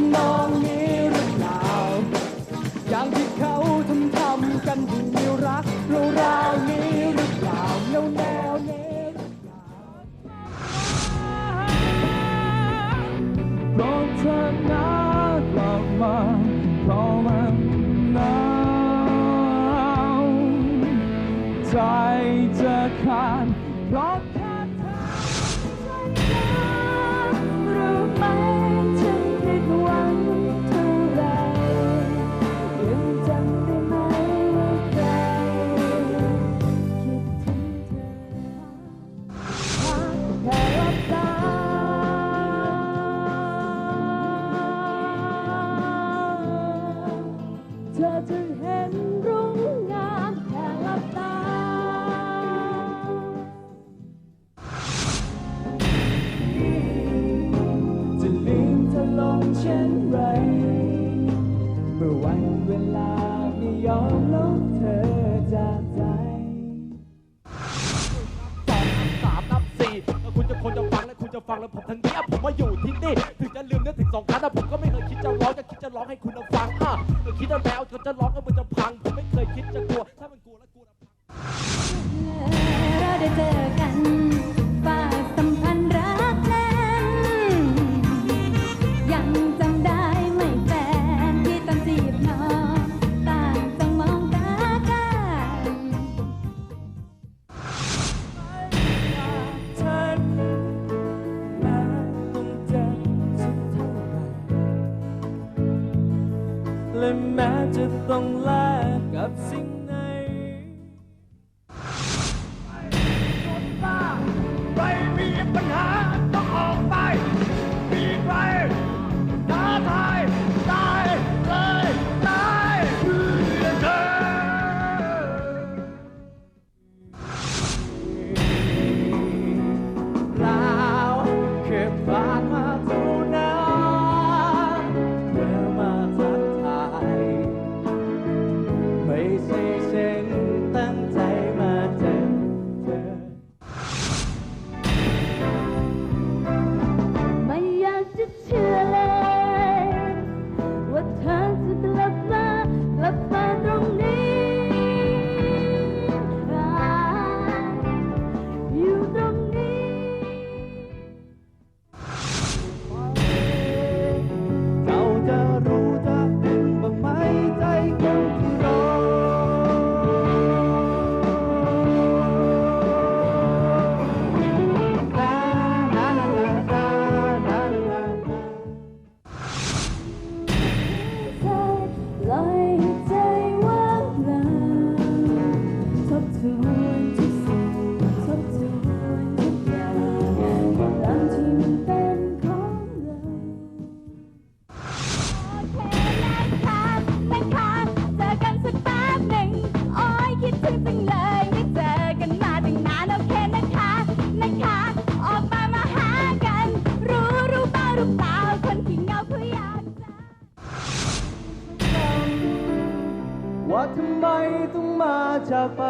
ำนองนี้หรือเปล่า อย่างที่เขาทำทำกันที่ในรักเราราวนี้หรือเปล่าแนวแนวนี้หรือเปล่าเพราะเธอนัดกลับเพราะมันหนาวใจจะขาดเพราะแค่เธอ เวลาไม่ยอมลบเธอจากใจสองนับสามนับสี่แล้วคุณจะคนจะฟังและคุณจะฟังแล้วผมทั้งเนี้ยผมมาอยู่ที่นี่ ถึงจะลืมเนื้อถึงสองครั้งแต่ผมก็ไม่เคยคิดจะร้องจะคิดจะร้องให้คุณฟังอะก็คิดว่าแมวจะจะร้องก็มันจะพัง ผมไม่เคยคิดจะกลัว ถ้ามันกลัวแล้วกลัวแล้วพัง และแม้จะต้องแลกกับสิ่ง ไม่ ว่าทำไมต้องมาจากไป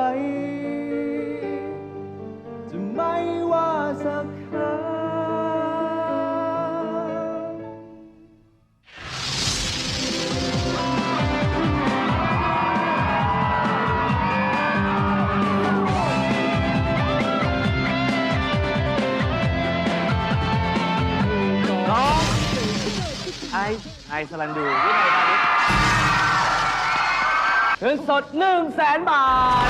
จะไม่ว่าสักครั้งน้องไอไอสลันดูวินัยพาณิชย์ เงินสด1นึ่งแสนบาท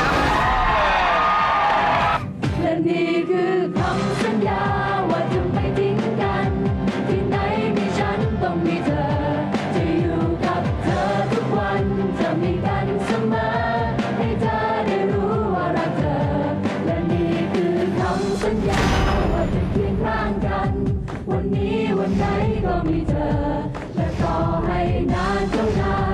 และนี่คือคำสัญญาว่าจะไม่ทิ้งกัน ที่ไหนมีฉันต้องมีเธอ จะอยู่กับเธอทุกวันจะมีกันเสมอ ให้เธอได้รู้ว่ารักเธอ และนี่คือคำสัญญาว่าจะเคียงข้างกัน วันนี้วันไหนก็มีเธอ และต่อให้นานเท่านาน